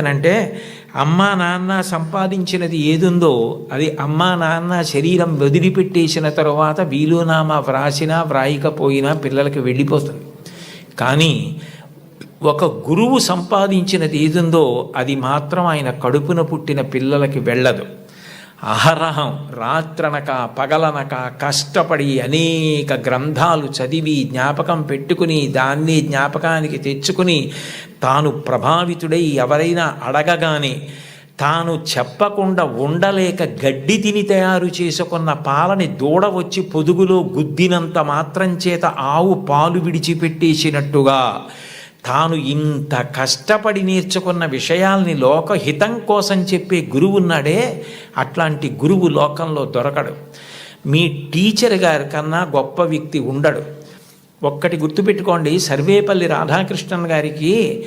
అంటే అమ్మా నాన్న సంపాదించినది ఏదుందో అది అమ్మా నాన్న శరీరం వదిలిపెట్టేసిన తర్వాత వీలునామా వ్రాసినా వ్రాయకపోయినా పిల్లలకి వెళ్ళిపోతుంది. కానీ ఒక గురువు సంపాదించినది ఏదుందో అది మాత్రం ఆయన కడుపున పుట్టిన పిల్లలకి వెళ్ళదు. అహరహం రాత్రనక పగలనక కష్టపడి అనేక గ్రంథాలు చదివి జ్ఞాపకం పెట్టుకుని దాన్ని జ్ఞాపకానికి తెచ్చుకుని తాను ప్రభావితుడై ఎవరైనా అడగగానే తాను చెప్పకుండా ఉండలేక గడ్డి తిని తయారు చేసుకున్న పాలని దూడ వచ్చి పొదుగులో గుద్దినంత మాత్రం చేత ఆవు పాలు విడిచిపెట్టేసినట్టుగా తాను ఇంత కష్టపడి నేర్చుకున్న విషయాల్ని లోకహితం కోసం చెప్పే గురువు ఉన్నాడే అట్లాంటి గురువు లోకంలో దొరకడు. మీ టీచర్ గారి కన్నా గొప్ప వ్యక్తి ఉండడు. ఒక్కటి గుర్తుపెట్టుకోండి సర్వేపల్లి రాధాకృష్ణన్ గారికి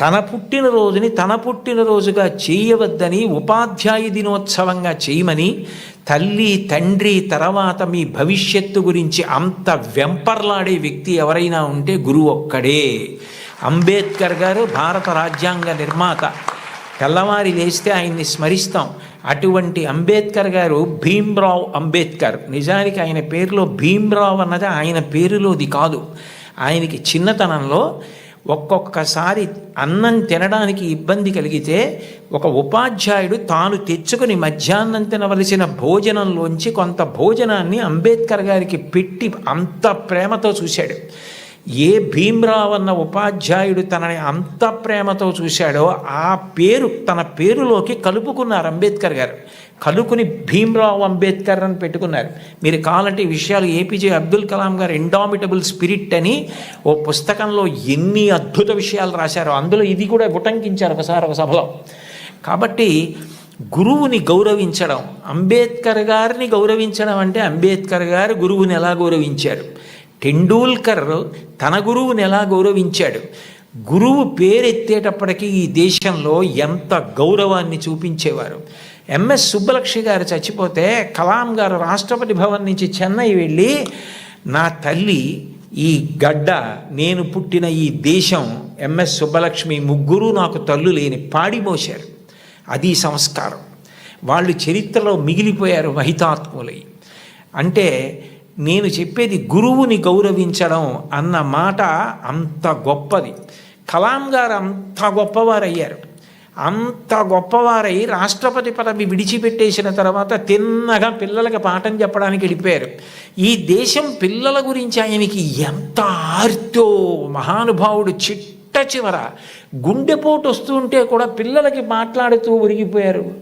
తన పుట్టినరోజుని తన పుట్టినరోజుగా చేయవద్దని ఉపాధ్యాయ దినోత్సవంగా చేయమని తల్లి తండ్రి తర్వాత మీ భవిష్యత్తు గురించి అంత వెంపర్లాడే వ్యక్తి ఎవరైనా ఉంటే గురువు ఒక్కడే. అంబేద్కర్ గారు భారత రాజ్యాంగ నిర్మాత. తెల్లవారి లేస్తే ఆయన్ని స్మరిస్తాం. అటువంటి అంబేద్కర్ గారు భీమ్రావ్ అంబేద్కర్. నిజానికి ఆయన పేరులో భీమ్రావ్ అన్నది ఆయన పేరులోది కాదు. ఆయనకి చిన్నతనంలో ఒక్కొక్కసారి అన్నం తినడానికి ఇబ్బంది కలిగితే ఒక ఉపాధ్యాయుడు తాను తెచ్చుకుని మధ్యాహ్నం తినవలసిన భోజనంలోంచి కొంత భోజనాన్ని అంబేద్కర్ గారికి పెట్టి అంత ప్రేమతో చూశాడు. ఏ భీమ్రావ్ అన్న ఉపాధ్యాయుడు తనని అంత ప్రేమతో చూశాడో ఆ పేరు తన పేరులోకి కలుపుకున్నారు అంబేద్కర్ గారు. కలుకుని భీమ్రావ్ అంబేద్కర్ అని పెట్టుకున్నారు. మీరు కావాలంటే ఈ విషయాలు ఏపీజే అబ్దుల్ కలాం గారు ఇండామిటబుల్ స్పిరిట్ అని ఓ పుస్తకంలో ఎన్ని అద్భుత విషయాలు రాశారో అందులో ఇది కూడా ఉటంకించారు ఒకసారి ఒక సభలో. కాబట్టి గురువుని గౌరవించడం అంబేద్కర్ గారిని గౌరవించడం అంటే అంబేద్కర్ గారు గురువుని ఎలా గౌరవించారు? టెండూల్కర్ తన గురువుని ఎలా గౌరవించాడు? గురువు పేరెత్తేటప్పటికీ ఈ దేశంలో ఎంత గౌరవాన్ని చూపించేవారు? ఎంఎస్ సుబ్బలక్ష్మి గారు చచ్చిపోతే కలాం గారు రాష్ట్రపతి భవన్ నుంచి చెన్నై వెళ్ళి నా తల్లి ఈ గడ్డ నేను పుట్టిన ఈ దేశం ఎంఎస్ సుబ్బలక్ష్మి ముగ్గురు నాకు తల్లు లేని పాడిమోశారు అది సంస్కారం. వాళ్ళు చరిత్రలో మిగిలిపోయారు మహితాత్ములై. అంటే నేను చెప్పేది గురువుని గౌరవించడం అన్న మాట అంత గొప్పది. కలాం గారు అంత గొప్పవారయ్యారు. అంత గొప్పవారై రాష్ట్రపతి పదవి విడిచిపెట్టేసిన తర్వాత తిన్నగా పిల్లలకి పాఠం చెప్పడానికి వెళ్ళిపోయారు. ఈ దేశం పిల్లల గురించి ఆయనకి ఎంత ఆర్తో మహానుభావుడు చిట్ట చివర గుండెపోటు వస్తుంటే కూడా పిల్లలకి మాట్లాడుతూ ఉరిగిపోయారు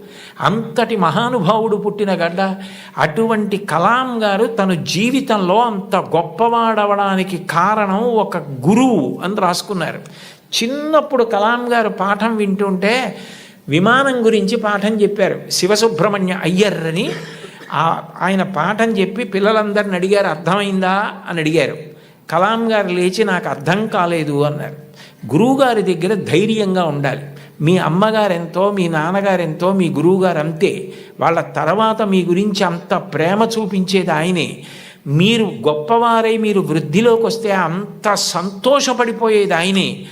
అంతటి మహానుభావుడు పుట్టిన గడ్డ అటువంటి కలాం గారు తన జీవితంలో అంత గొప్పవాడవడానికి కారణం ఒక గురువు అని రాసుకున్నారు. చిన్నప్పుడు కలాం గారు పాఠం వింటుంటే విమానం గురించి పాఠం చెప్పారు. శివసుబ్రహ్మణ్య అయ్యర్ అని ఆయన పాఠం చెప్పి పిల్లలందరిని అడిగారు అర్థమైందా? అని అడిగారు. కలాం గారు లేచి నాకు అర్థం కాలేదు అన్నారు. గురువుగారి దగ్గర ధైర్యంగా ఉండాలి. మీ అమ్మగారు ఎంతో మీ నాన్నగారు ఎంతో మీ గురువుగారు అంతే వాళ్ళ తర్వాత మీ గురించి అంత ప్రేమ చూపించేది ఆయనే. మీరు గొప్పవారై మీరు వృద్ధిలోకి వస్తే అంత సంతోషపడిపోయేది ఆయనే.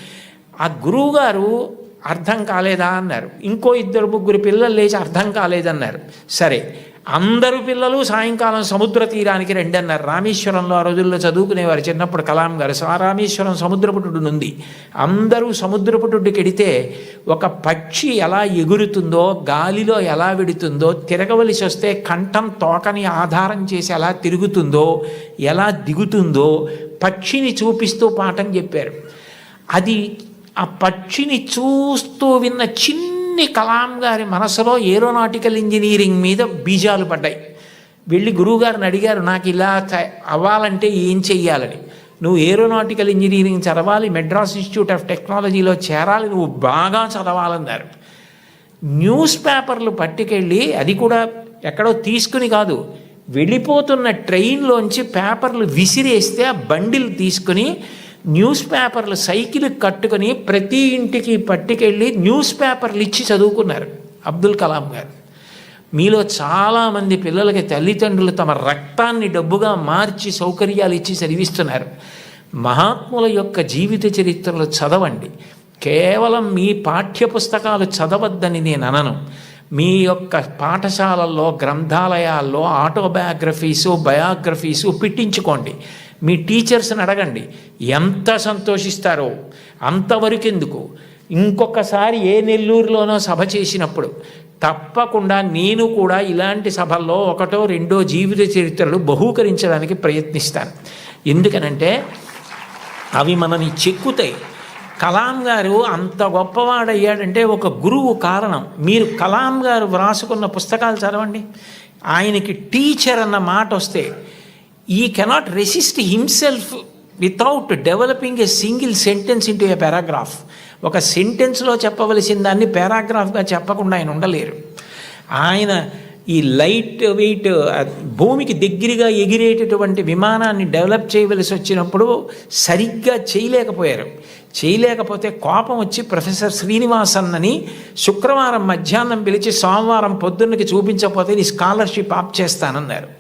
ఆ గురువుగారు అర్థం కాలేదా అన్నారు. ఇంకో ఇద్దరు ముగ్గురు పిల్లలు లేచి అర్థం కాలేదన్నారు. సరే అందరు పిల్లలు సాయంకాలం సముద్ర తీరానికి రండి అన్నారు రామేశ్వరంలో ఆ రోజుల్లో చదువుకునేవారు చిన్నప్పుడు కలాం గారు. సా- రామేశ్వరం సముద్రపుటుడు ఉంది. అందరూ సముద్రపుటుడికి ఎడితే ఒక పక్షి ఎలా ఎగురుతుందో గాలిలో ఎలా విడుతుందో తిరగవలసి వస్తే కంఠం తోకని ఆధారం చేసి ఎలా తిరుగుతుందో ఎలా దిగుతుందో పక్షిని చూపిస్తూ పాఠం చెప్పారు. అది ఆ పక్షిని చూస్తూ విన్న చిన్ని కలాం గారి మనసులో ఏరోనాటికల్ ఇంజనీరింగ్ మీద బీజాలు పడ్డాయి. వెళ్ళి గురువుగారిని అడిగారు నాకు ఇలా చ- అవ్వాలంటే ఏం చెయ్యాలని? నువ్వు ఏరోనాటికల్ ఇంజనీరింగ్ చదవాలి మెడ్రాస్ ఇన్స్టిట్యూట్ ఆఫ్ టెక్నాలజీలో చేరాలి నువ్వు బాగా చదవాలన్నారు. న్యూస్ పేపర్లు పట్టుకెళ్ళి అది కూడా ఎక్కడో తీసుకుని కాదు వెళ్ళిపోతున్న ట్రైన్లోంచి పేపర్లు విసిరేస్తే ఆ బండిల్ తీసుకుని న్యూస్ పేపర్లు సైకిల్ కట్టుకుని ప్రతి ఇంటికి పట్టుకెళ్ళి న్యూస్ పేపర్లు ఇచ్చి చదువుకున్నారు అబ్దుల్ కలాం గారు. మీలో చాలామంది పిల్లలకి తల్లిదండ్రులు తమ రక్తాన్ని డబ్బుగా మార్చి సౌకర్యాలు ఇచ్చి చదివిస్తున్నారు. మహాత్ముల యొక్క జీవిత చరిత్రలు చదవండి. కేవలం మీ పాఠ్యపుస్తకాలు చదవద్దని నేను అనను. మీ యొక్క పాఠశాలల్లో గ్రంథాలయాల్లో ఆటోబయోగ్రఫీసు బయోగ్రఫీసు పెట్టించుకోండి. మీ టీచర్స్ని అడగండి ఎంత సంతోషిస్తారో అంతవరకు ఎందుకు ఇంకొకసారి ఏ నెల్లూరులోనో సభ చేసినప్పుడు తప్పకుండా నేను కూడా ఇలాంటి సభల్లో ఒకటో రెండో జీవిత చరిత్రలు బహూకరించడానికి ప్రయత్నిస్తాను. ఎందుకనంటే అవి మనని చెక్కుతాయి. కలాం గారు అంత గొప్పవాడయ్యాడంటే ఒక గురువు కారణం. మీరు కలాం గారు వ్రాసుకున్న పుస్తకాలు చదవండి. ఆయనకి టీచర్ అన్న మాట వస్తే he cannot resist himself without developing a single sentence into a paragraph ఒక సెంటెన్స్లో చెప్పవలసిన దాన్ని పారాగ్రాఫ్గా చెప్పకుండా ఆయన ఉండలేరు. ఆయన ఈ లైట్ వెయిట్ భూమికి దగ్గరగా ఎగిరేటటువంటి విమానాన్ని డెవలప్ చేయవలసి వచ్చినప్పుడు సరిగ్గా చేయలేకపోయారు. చేయలేకపోతే కోపం వచ్చి ప్రొఫెసర్ శ్రీనివాసన్ అని శుక్రవారం మధ్యాహ్నం పిలిచి సోమవారం పొద్దున్నకి చూపించకపోతే నీ స్కాలర్షిప్ ఆప్ చేస్తానన్నారు.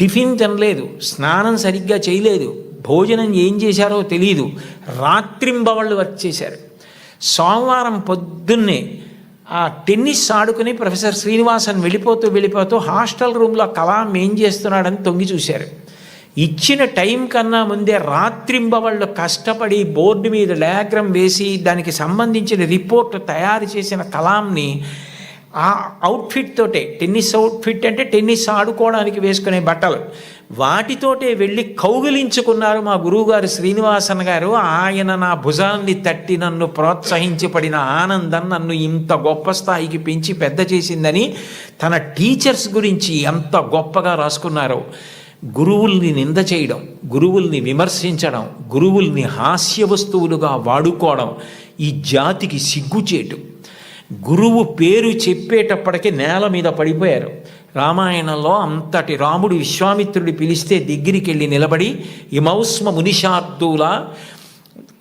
టిఫిన్ తినలేదు స్నానం సరిగ్గా చేయలేదు భోజనం ఏం చేశారో తెలియదు రాత్రింబవళ్ళు వర్క్ చేశారు. సోమవారం పొద్దున్నే ఆ టెన్నిస్ ఆడుకుని ప్రొఫెసర్ శ్రీనివాసన్ వెళ్ళిపోతూ వెళ్ళిపోతూ హాస్టల్ రూమ్లో కలాం ఏం చేస్తున్నాడని తొంగి చూశారు. ఇచ్చిన టైం కన్నా ముందే రాత్రింబవళ్ళు కష్టపడి బోర్డు మీద డయాగ్రామ్ వేసి దానికి సంబంధించిన రిపోర్ట్ తయారు చేసిన కలాంని ఆ అవుట్ఫిట్ తోటే టెన్నిస్ అవుట్ఫిట్ అంటే టెన్నిస్ ఆడుకోవడానికి వేసుకునే బట్టలు. వాటితోటే వెళ్ళి కౌగిలించుకున్నారు మా గురువుగారు శ్రీనివాసన్ గారు. ఆయన నా భుజాన్ని తట్టి నన్ను ప్రోత్సహించి పడిన ఆనందం నన్ను ఇంత గొప్ప స్థాయికి పెంచి పెద్ద చేసిందని తన టీచర్స్ గురించి ఎంత గొప్పగా రాసుకున్నారో. గురువుల్ని నింద చేయడం గురువుల్ని విమర్శించడం గురువుల్ని హాస్య వస్తువులుగా వాడుకోవడం ఈ జాతికి సిగ్గుచేటు. గురువు పేరు చెప్పేటప్పటికి నేల మీద పడిపోయారు. రామాయణంలో అంతటి రాముడు విశ్వామిత్రుడి పిలిస్తే దగ్గరికి వెళ్ళి నిలబడి ఇమౌస్మ మునిషార్థుల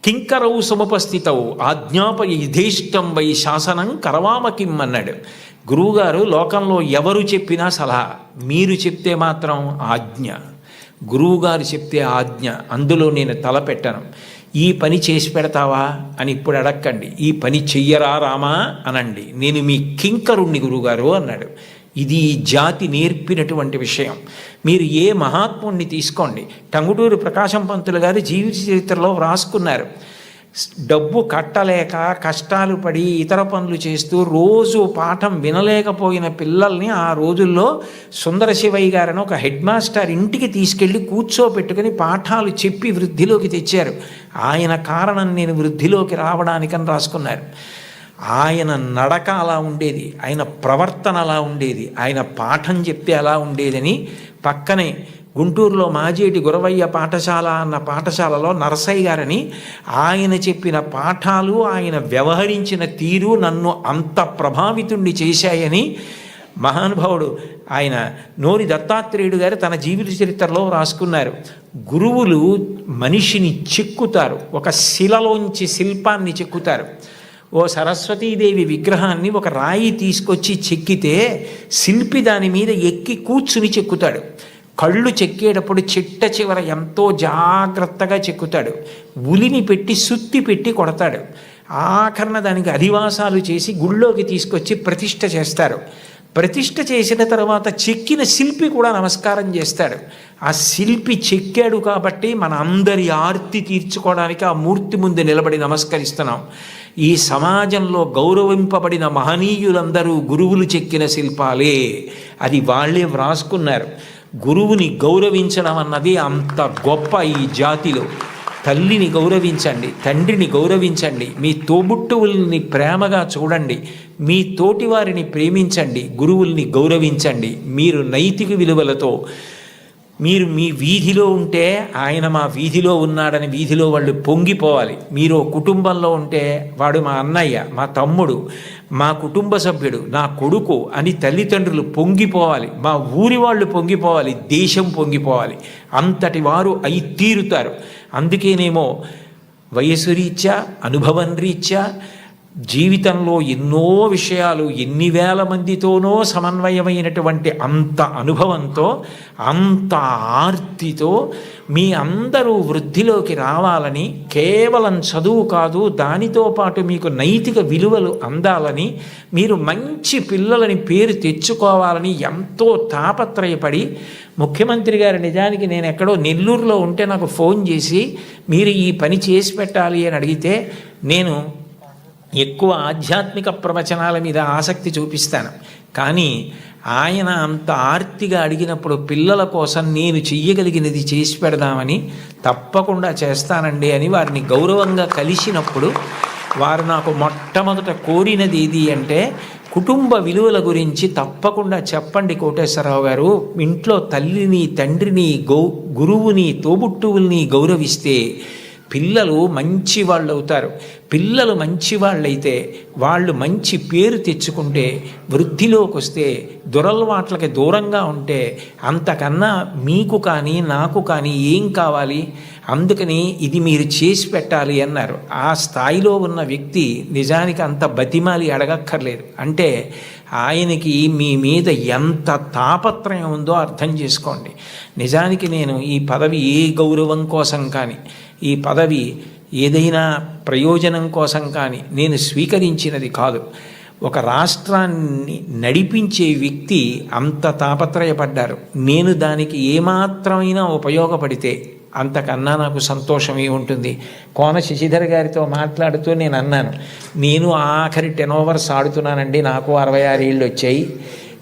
కింకరవు సముపస్థితవు ఆజ్ఞాప యుధేష్టం వై శాసనం కరవామ అన్నాడు. గురువుగారు లోకంలో ఎవరు చెప్పినా సలహా మీరు చెప్తే మాత్రం ఆజ్ఞ గురువుగారు చెప్తే ఆజ్ఞ అందులో నేను తలపెట్టను. ఈ పని చేసి పెడతావా అని ఇప్పుడు అడక్కండి. ఈ పని చెయ్యరా రామా అనండి. నేను మీ కింకరుణ్ణి గురుగారు అన్నాడు. ఇది ఈ జాతి నేర్పినటువంటి విషయం. మీరు ఏ మహాత్ముణ్ణి తీసుకోండి. టంగుటూరు ప్రకాశం పంతులు గారు జీవిత చరిత్రలో వ్రాసుకున్నారు. డబ్బు కట్టలేక కష్టాలు పడి ఇతర పనులు చేస్తూ రోజు పాఠం వినలేకపోయిన పిల్లల్ని ఆ రోజుల్లో సుందర శివయ్య గారని ఒక హెడ్ మాస్టర్ ఇంటికి తీసుకెళ్ళి కూర్చోపెట్టుకుని పాఠాలు చెప్పి వృద్ధిలోకి తెచ్చారు. ఆయన కారణం నేను వృద్ధిలోకి రావడానికని రాసుకున్నారు. ఆయన నడక అలా ఉండేది ఆయన ప్రవర్తన అలా ఉండేది ఆయన పాఠం చెప్తే అలా ఉండేదని పక్కనే గుంటూరులో మాజేటి గురవయ్య పాఠశాల అన్న పాఠశాలలో నరసయ్య గారని ఆయన చెప్పిన పాఠాలు ఆయన వ్యవహరించిన తీరు నన్ను అంత ప్రభావితుణ్ణి చేశాయని మహానుభావుడు ఆయన నోరి దత్తాత్రేయుడు గారు తన జీవిత చరిత్రలో రాసుకున్నారు. గురువులు మనిషిని చెక్కుతారు ఒక శిలలోంచి శిల్పాన్ని చెక్కుతారు. ఓ సరస్వతీదేవి విగ్రహాన్ని ఒక రాయి తీసుకొచ్చి చెక్కితే శిల్పి దాని మీద ఎక్కి కూర్చుని చెక్కుతాడు. కళ్ళు చెక్కేటప్పుడు చిట్ట చివర ఎంతో జాగ్రత్తగా చెక్కుతాడు. ఉలిని పెట్టి సుత్తి పెట్టి కొడతాడు. ఆఖరణ దానికి అధివాసాలు చేసి గుళ్ళోకి తీసుకొచ్చి ప్రతిష్ఠ చేస్తారు. ప్రతిష్ట చేసిన తర్వాత చెక్కిన శిల్పి కూడా నమస్కారం చేస్తాడు. ఆ శిల్పి చెక్కాడు కాబట్టి మన అందరి ఆర్తి తీర్చుకోవడానికి ఆ మూర్తి ముందు నిలబడి నమస్కరిస్తున్నాం. ఈ సమాజంలో గౌరవింపబడిన మహనీయులందరూ గురువులు చెక్కిన శిల్పాలే. అది వాళ్ళే వ్రాసుకున్నారు. గురువుని గౌరవించడం అన్నది అంత గొప్ప ఈ జాతిలో. తల్లిని గౌరవించండి తండ్రిని గౌరవించండి మీ తోబుట్టువుల్ని ప్రేమగా చూడండి మీ తోటివారిని ప్రేమించండి గురువుల్ని గౌరవించండి మీరు నైతిక విలువలతో మీరు మీ వీధిలో ఉంటే ఆయన మా వీధిలో ఉన్నాడని వీధిలో వాళ్ళు పొంగిపోవాలి. మీరు కుటుంబంలో ఉంటే వాడు మా అన్నయ్య మా తమ్ముడు మా కుటుంబ సభ్యుడు నా కొడుకు అని తల్లిదండ్రులు పొంగిపోవాలి. మా ఊరి వాళ్ళు పొంగిపోవాలి దేశం పొంగిపోవాలి. అంతటి వారు అయి తీరుతారు. అందుకేనేమో వయసు రీత్యా అనుభవం రీత్యా జీవితంలో ఎన్నో విషయాలు ఎన్ని వేల మందితోనో సమన్వయమైనటువంటి అంత అనుభవంతో అంత ఆర్తితో మీ అందరూ వృద్ధిలోకి రావాలని కేవలం చదువు కాదు దానితో పాటు మీకు నైతిక విలువలు అందాలని మీరు మంచి పిల్లలని పేరు తెచ్చుకోవాలని ఎంతో తాపత్రయపడి ముఖ్యమంత్రి గారు నిజానికి నేను ఎక్కడో నెల్లూరులో ఉంటే నాకు ఫోన్ చేసి మీరు ఈ పని చేసి పెట్టాలి అని అడిగితే నేను ఎక్కువ ఆధ్యాత్మిక ప్రవచనాల మీద ఆసక్తి చూపిస్తాను. కానీ ఆయన అంత ఆర్తిగా అడిగినప్పుడు పిల్లల కోసం నేను చెయ్యగలిగినది చేసి పెడదామని తప్పకుండా చేస్తానండి అని వారిని గౌరవంగా కలిసినప్పుడు వారు నాకు మొట్టమొదట కోరినది ఏది అంటే కుటుంబ విలువల గురించి తప్పకుండా చెప్పండి కోటేశ్వరరావు గారు. ఇంట్లో తల్లిని తండ్రిని గౌ గురువుని తోబుట్టువుల్ని గౌరవిస్తే పిల్లలు మంచి వాళ్ళు అవుతారు పిల్లలు మంచి వాళ్ళైతే వాళ్ళు మంచి పేరు తెచ్చుకుంటే వృద్ధిలోకి వస్తే దురలవాట్లకి దూరంగా ఉంటే అంతకన్నా మీకు కానీ నాకు కానీ ఏం కావాలి? అందుకని ఇది మీరు చేసి పెట్టాలి అన్నారు. ఆ స్థాయిలో ఉన్న వ్యక్తి నిజానికి అంత బతిమాలి అడగక్కర్లేదు. అంటే ఆయనకి మీ మీద ఎంత తాపత్రయం ఉందో అర్థం చేసుకోండి. నిజానికి నేను ఈ పదవి ఏ గౌరవం కోసం కానీ ఈ పదవి ఏదైనా ప్రయోజనం కోసం కానీ నేను స్వీకరించినది కాదు. ఒక రాష్ట్రాన్ని నడిపించే వ్యక్తి అంత తాపత్రయపడ్డారు. నేను దానికి ఏమాత్రమైనా ఉపయోగపడితే అంతకన్నా నాకు సంతోషమే ఉంటుంది? కోన శశిధర్ గారితో మాట్లాడుతూ నేను అన్నాను నేను ఆఖరి టెన్ ఓవర్స్ ఆడుతున్నానండి నాకు అరవై ఆరు ఏళ్ళు వచ్చాయి.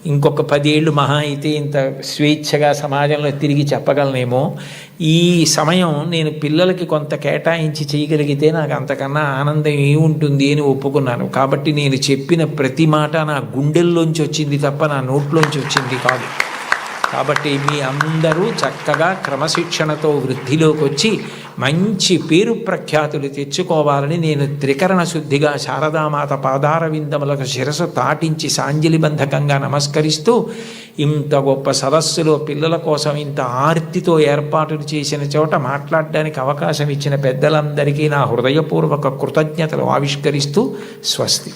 ఇంకొక పదేళ్ళు మహా అయితే ఇంత స్వేచ్ఛగా సమాజంలో తిరిగి చెప్పగలనేమో. ఈ సమయం నేను పిల్లలకి కొంత కేటాయించి చేయగలిగితే నాకు అంతకన్నా ఆనందం ఏముంటుంది అని ఒప్పుకున్నాను. కాబట్టి నేను చెప్పిన ప్రతి మాట నా గుండెల్లోంచి వచ్చింది తప్ప నా నోట్లోంచి వచ్చింది కాదు. కాబట్టి మీ అందరూ చక్కగా క్రమశిక్షణతో వృద్ధిలోకి వచ్చి మంచి పేరు ప్రఖ్యాతులు తెచ్చుకోవాలని నేను త్రికరణ శుద్ధిగా శారదామాత పాదార విందములకు శిరసు తాటించి సాంజలిబంధకంగా నమస్కరిస్తూ ఇంత గొప్ప సదస్సులో పిల్లల కోసం ఇంత ఆర్తితో ఏర్పాట్లు చేసిన చోట మాట్లాడడానికి అవకాశం ఇచ్చిన పెద్దలందరికీ నా హృదయపూర్వక కృతజ్ఞతలు ఆవిష్కరిస్తూ స్వస్తి.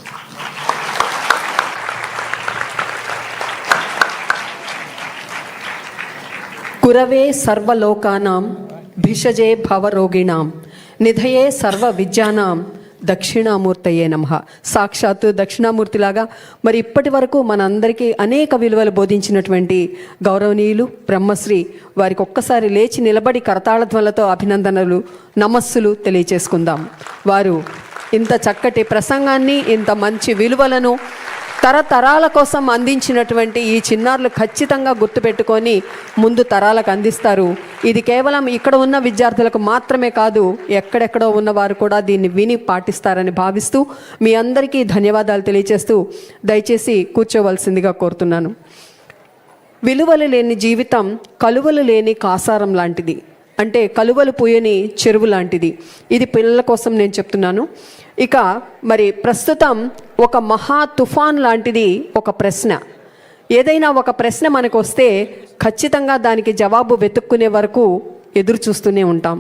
కురవే సర్వలోకానాం భిషజే భవరోగిణాం నిధయే సర్వ విద్యానాం దక్షిణామూర్తయే నమ. సాక్షాత్తు దక్షిణామూర్తిలాగా మరి ఇప్పటి వరకు మనందరికీ అనేక విలువలు బోధించినటువంటి గౌరవనీయులు బ్రహ్మశ్రీ వారికి ఒక్కసారి లేచి నిలబడి కరతాళధ్వలతో అభినందనలు నమస్సులు తెలియచేసుకుందాం. వారు ఇంత చక్కటి ప్రసంగాన్ని ఇంత మంచి విలువలను తరతరాల కోసం అందించినటువంటి ఈ చిన్నారులు ఖచ్చితంగా గుర్తుపెట్టుకొని ముందు తరాలకు అందిస్తారు. ఇది కేవలం ఇక్కడ ఉన్న విద్యార్థులకు మాత్రమే కాదు ఎక్కడెక్కడో ఉన్నవారు కూడా దీన్ని విని పాటిస్తారని భావిస్తూ మీ అందరికీ ధన్యవాదాలు తెలియజేస్తూ దయచేసి కూర్చోవలసిందిగా కోరుతున్నాను. విలువలు లేని జీవితం కలువలు లేని కాసారం లాంటిది. అంటే కలువలు పూయని చెరువు లాంటిది. ఇది పిల్లల కోసం నేను చెప్తున్నాను. ఇక మరి ప్రస్తుతం ఒక మహా తుఫాన్ లాంటిది ఒక ప్రశ్న. ఏదైనా ఒక ప్రశ్న మనకు వస్తే ఖచ్చితంగా దానికి జవాబు వెతుక్కునే వరకు ఎదురు చూస్తూనే ఉంటాం.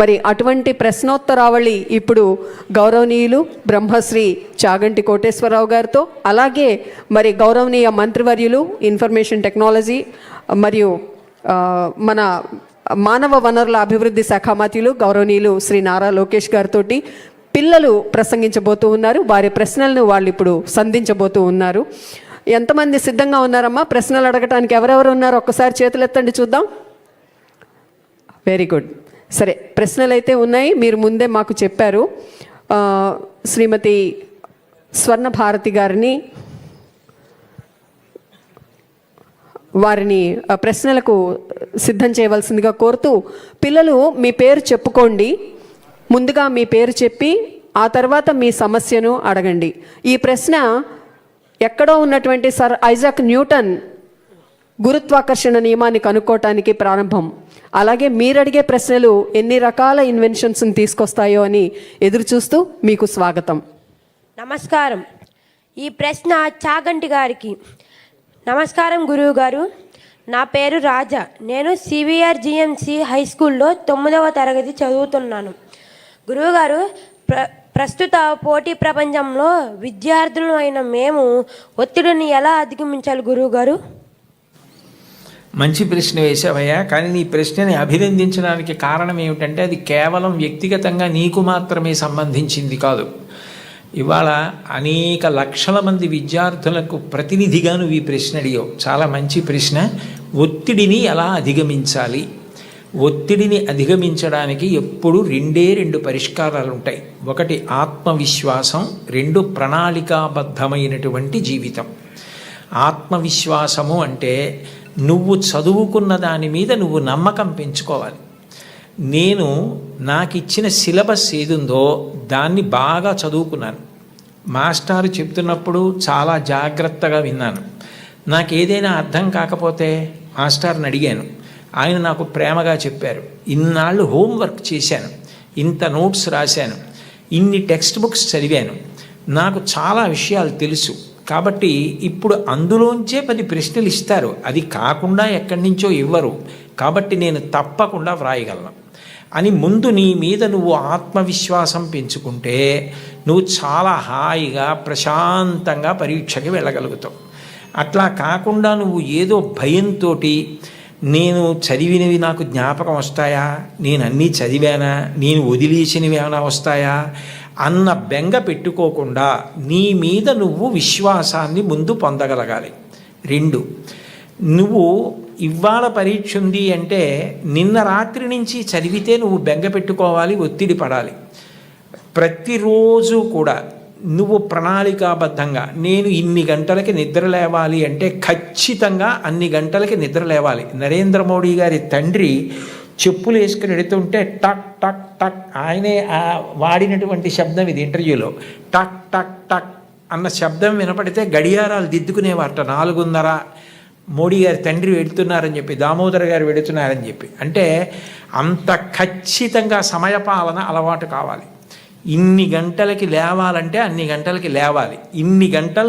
మరి అటువంటి ప్రశ్నోత్తరావళి ఇప్పుడు గౌరవనీయులు బ్రహ్మశ్రీ చాగంటి కోటేశ్వరరావు గారితో అలాగే మరి గౌరవనీయ మంత్రివర్యులు ఇన్ఫర్మేషన్ టెక్నాలజీ మరియు మన మానవ వనరుల అభివృద్ధి శాఖ మంత్రులు గౌరవనీయులు శ్రీ నారా లోకేష్ గారితో పిల్లలు ప్రసంగించబోతూ ఉన్నారు. వారి ప్రశ్నలను వాళ్ళు ఇప్పుడు సంధించబోతూ ఉన్నారు. ఎంతమంది సిద్ధంగా ఉన్నారమ్మా? ప్రశ్నలు అడగటానికి ఎవరెవరు ఉన్నారు? ఒక్కసారి చేతులెత్తండి చూద్దాం. వెరీ గుడ్ సరే ప్రశ్నలు అయితే ఉన్నాయి. మీరు ముందే మాకు చెప్పారు. శ్రీమతి స్వర్ణ భారతి గారిని వారిని ప్రశ్నలకు సిద్ధం చేయవలసిందిగా కోరుతూ పిల్లలు మీ పేరు చెప్పుకోండి ముందుగా మీ పేరు చెప్పి ఆ తర్వాత మీ సమస్యను అడగండి. ఈ ప్రశ్న ఎక్కడో ఉన్నటువంటి సర్ ఐజాక్ న్యూటన్ గురుత్వాకర్షణ నియమాన్ని కనుక్కోవటానికి ప్రారంభం. అలాగే మీరు అడిగే ప్రశ్నలు ఎన్ని రకాల ఇన్వెన్షన్స్ని తీసుకొస్తాయో అని ఎదురు చూస్తూ మీకు స్వాగతం. నమస్కారం. ఈ ప్రశ్న చాగంటి గారికి నమస్కారం గురువు గారు నా పేరు రాజా. నేను సివిఆర్ జిఎంసి హై స్కూల్లో తొమ్మిదవ తరగతి చదువుతున్నాను. గురువుగారు ప్ర ప్రస్తుత పోటీ ప్రపంచంలో విద్యార్థులు అయిన మేము ఒత్తిడిని ఎలా అధిగమించాలి గురువుగారు? మంచి ప్రశ్న వేసావయ్యా కానీ నీ ప్రశ్నని అభినందించడానికి కారణం ఏమిటంటే అది కేవలం వ్యక్తిగతంగా నీకు మాత్రమే సంబంధించింది కాదు. ఇవాళ అనేక లక్షల మంది విద్యార్థులకు ప్రతినిధిగా నువ్వు ఈ ప్రశ్న అడిగావు. చాలా మంచి ప్రశ్న. ఒత్తిడిని ఎలా అధిగమించాలి? ఒత్తిడిని అధిగమించడానికి ఎప్పుడు రెండే రెండు పరిష్కారాలు ఉంటాయి. ఒకటి ఆత్మవిశ్వాసం రెండు ప్రణాళికాబద్ధమైనటువంటి జీవితం. ఆత్మవిశ్వాసము అంటే నువ్వు చదువుకున్న దాని మీద నువ్వు నమ్మకం పెంచుకోవాలి. నేను నాకు ఇచ్చిన సిలబస్ ఏదుందో దాన్ని బాగా చదువుకున్నాను. మాస్టారు చెప్తున్నప్పుడు చాలా జాగ్రత్తగా విన్నాను. నాకు ఏదైనా అర్థం కాకపోతే మాస్టర్ని అడిగాను. ఆయన నాకు ప్రేమగా చెప్పారు. ఇన్నాళ్ళు హోంవర్క్ చేశాను. ఇంత నోట్స్ రాశాను. ఇన్ని టెక్స్ట్ బుక్స్ చదివాను. నాకు చాలా విషయాలు తెలుసు. కాబట్టి ఇప్పుడు అందులోంచే పది ప్రశ్నలు ఇస్తారు. అది కాకుండా ఎక్కడి నుంచో ఇవ్వరు. కాబట్టి నేను తప్పకుండా వ్రాయగలను. అని ముందు నీ మీద నువ్వు ఆత్మవిశ్వాసం పెంచుకుంటే నువ్వు చాలా హాయిగా ప్రశాంతంగా పరీక్షకి వెళ్ళగలుగుతావు. అట్లా కాకుండా నువ్వు ఏదో భయంతో నేను చదివినవి నాకు జ్ఞాపకం వస్తాయా? నేను అన్నీ చదివానా? నేను వదిలేసినవి ఏమైనా వస్తాయా? అన్న బెంగ పెట్టుకోకుండా నీ మీద నువ్వు విశ్వాసాన్ని ముందు పొందగలగాలి. రెండు నువ్వు ఇవాళ పరీక్ష ఉంది అంటే నిన్న రాత్రి నుంచి చదివితే నువ్వు బెంగ పెట్టుకోవాలి ఒత్తిడి పడాలి. ప్రతిరోజు కూడా నువ్వు ప్రణాళికాబద్ధంగా నేను ఇన్ని గంటలకి నిద్ర లేవాలి అంటే ఖచ్చితంగా అన్ని గంటలకి నిద్ర లేవాలి. నరేంద్ర మోడీ గారి తండ్రి చెప్పులు వేసుకుని వెడుతుంటే టక్ టక్ టక్ ఆయనే వాడినటువంటి శబ్దం ఇది ఇంటర్వ్యూలో. టక్ టక్ టక్ అన్న శబ్దం వినపడితే గడియారాలు దిద్దుకునేవారట. నాలుగున్నర మోడీ గారి తండ్రి వెడుతున్నారని చెప్పి దామోదర్ గారు వెడుతున్నారని చెప్పి. అంటే అంత ఖచ్చితంగా సమయపాలన అలవాటు కావాలి. ఇన్ని గంటలకి లేవాలంటే అన్ని గంటలకి లేవాలి. ఇన్ని గంటలు